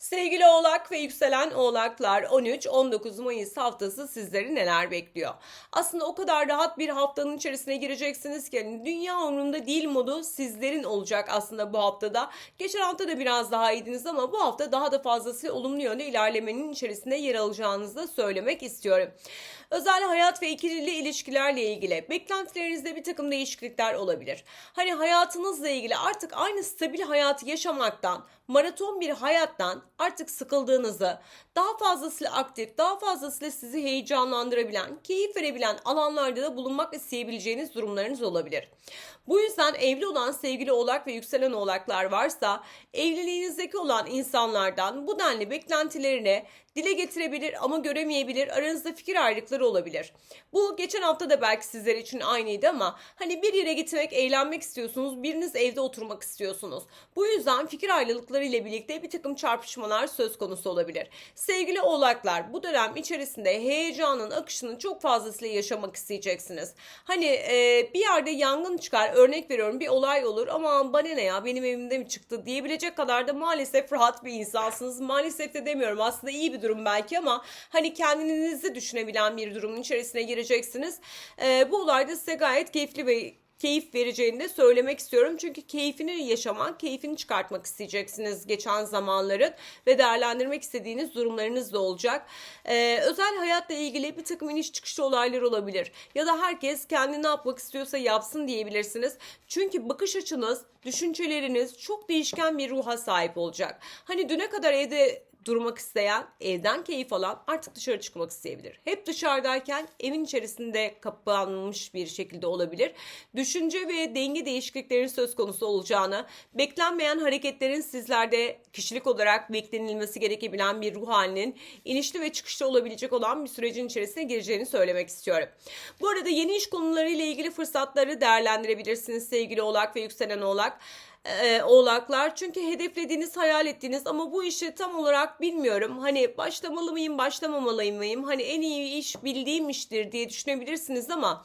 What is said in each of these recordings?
Sevgili Oğlak ve yükselen Oğlaklar 13-19 Mayıs haftası sizleri neler bekliyor? Aslında o kadar rahat bir haftanın içerisine gireceksiniz ki hani dünya umurumda değil modu sizlerin olacak aslında bu haftada. Geçen hafta da biraz daha iyiydiniz ama bu hafta daha da fazlası olumlu yönde ilerlemenin içerisinde yer alacağınızı da söylemek istiyorum. Özel hayat ve ikili ilişkilerle ilgili beklentilerinizde bir takım değişiklikler olabilir. Hani hayatınızla ilgili artık aynı stabil hayatı yaşamaktan, maraton bir hayattan artık sıkıldığınızı, daha fazlasıyla aktif, daha fazlasıyla sizi heyecanlandırabilen, keyif verebilen alanlarda da bulunmak isteyebileceğiniz durumlarınız olabilir. Bu yüzden evli olan sevgili oğlak ve yükselen oğlaklar varsa evliliğinizdeki olan insanlardan bu denli beklentilerini dile getirebilir ama göremeyebilir. Aranızda fikir ayrılıkları olabilir. Bu geçen hafta da belki sizler için aynıydı ama hani bir yere gitmek, eğlenmek istiyorsunuz. Biriniz evde oturmak istiyorsunuz. Bu yüzden fikir ayrılıkları ile birlikte bir takım çarpışmalar söz konusu olabilir. Sevgili oğlaklar bu dönem içerisinde heyecanın akışını çok fazlasıyla yaşamak isteyeceksiniz. Hani e, bir yerde yangın çıkar örnek veriyorum bir olay olur ama bana ne ya benim evimde mi çıktı diyebilecek kadar da maalesef rahat bir insansınız. Maalesef de demiyorum aslında iyi bir durum belki ama hani kendinizi düşünebilen bir durumun içerisine gireceksiniz. E, bu olayda size gayet keyifli ve keyif vereceğini de söylemek istiyorum. Çünkü keyfini yaşamak, keyfini çıkartmak isteyeceksiniz geçen zamanların ve değerlendirmek istediğiniz durumlarınız da olacak. Ee, özel hayatla ilgili bir takım iniş çıkışlı olaylar olabilir. Ya da herkes kendi ne yapmak istiyorsa yapsın diyebilirsiniz. Çünkü bakış açınız, düşünceleriniz çok değişken bir ruha sahip olacak. Hani düne kadar evde durmak isteyen, evden keyif alan artık dışarı çıkmak isteyebilir. Hep dışarıdayken evin içerisinde kapanmış bir şekilde olabilir. Düşünce ve denge değişikliklerin söz konusu olacağını, beklenmeyen hareketlerin sizlerde kişilik olarak beklenilmesi gerekebilen bir ruh halinin inişli ve çıkışlı olabilecek olan bir sürecin içerisine gireceğini söylemek istiyorum. Bu arada yeni iş konularıyla ilgili fırsatları değerlendirebilirsiniz sevgili oğlak ve yükselen oğlak e, oğlaklar. Çünkü hedeflediğiniz, hayal ettiğiniz ama bu işi tam olarak bilmiyorum. Hani başlamalı mıyım, başlamamalı mıyım? Hani en iyi iş bildiğim iştir diye düşünebilirsiniz ama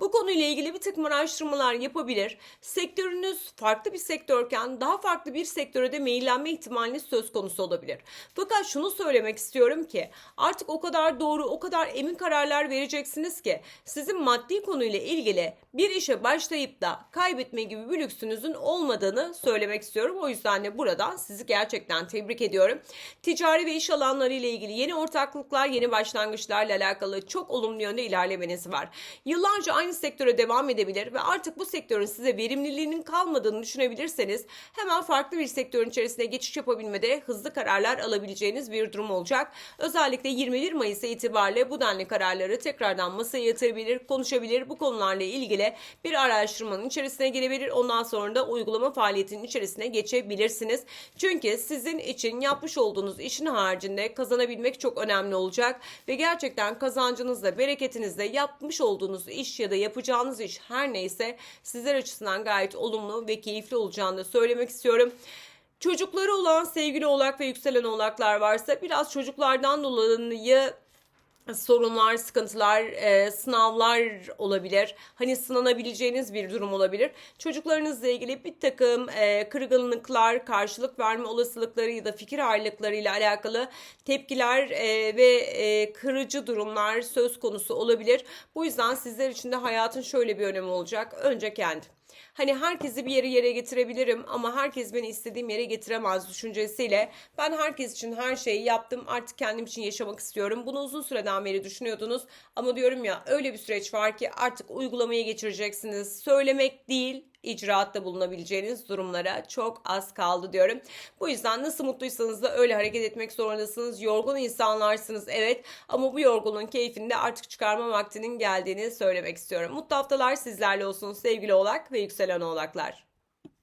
bu konuyla ilgili bir takım araştırmalar yapabilir. Sektörünüz farklı bir sektörken daha farklı bir sektöre de meyillenme ihtimaliniz söz konusu olabilir. Fakat şunu söylemek istiyorum ki artık o kadar doğru, o kadar emin kararlar vereceksiniz ki sizin maddi konuyla ilgili bir işe başlayıp da kaybetme gibi bir lüksünüzün olmadığını söylemek istiyorum. O yüzden de buradan sizi gerçekten tebrik ediyorum. Ticari ve iş alanları ile ilgili yeni ortaklıklar, yeni başlangıçlarla alakalı çok olumlu yönde ilerlemeniz var. Yıllarca aynı sektöre devam edebilir ve artık bu sektörün size verimliliğinin kalmadığını düşünebilirseniz hemen farklı bir sektörün içerisine geçiş yapabilmede hızlı kararlar alabileceğiniz bir durum olacak. Özellikle 21 Mayıs itibariyle bu denli kararları tekrardan masaya yatırabilir, konuşabilir. Bu konularla ilgili bir araştırmanın içerisine girebilir. Ondan sonra da uygulama faaliyetinin içerisine geçebilirsiniz. Çünkü sizin için yapmış olduğunuz işin haricinde kazanabilmek çok önemli olacak ve gerçekten kazancınızla, bereketinizle yapmış olduğunuz iş ya da yapacağınız iş her neyse sizler açısından gayet olumlu ve keyifli olacağını söylemek istiyorum. Çocukları olan sevgili oğlak ve yükselen oğlaklar varsa biraz çocuklardan dolayı sorunlar, sıkıntılar, e, sınavlar olabilir. Hani sınanabileceğiniz bir durum olabilir. Çocuklarınızla ilgili bir takım e, kırgınlıklar, karşılık verme olasılıkları ya da fikir ayrılıklarıyla alakalı tepkiler e, ve e, kırıcı durumlar söz konusu olabilir. Bu yüzden sizler için de hayatın şöyle bir önemi olacak. Önce kendi. Hani herkesi bir yere yere getirebilirim ama herkes beni istediğim yere getiremez düşüncesiyle ben herkes için her şeyi yaptım artık kendim için yaşamak istiyorum. Bunu uzun süreden beri düşünüyordunuz ama diyorum ya öyle bir süreç var ki artık uygulamaya geçireceksiniz. Söylemek değil icraatta bulunabileceğiniz durumlara çok az kaldı diyorum. Bu yüzden nasıl mutluysanız da öyle hareket etmek zorundasınız. Yorgun insanlarsınız evet ama bu yorgunluğun keyfini de artık çıkarma vaktinin geldiğini söylemek istiyorum. Mutlu haftalar sizlerle olsun sevgili oğlak ve yükselen oğlaklar.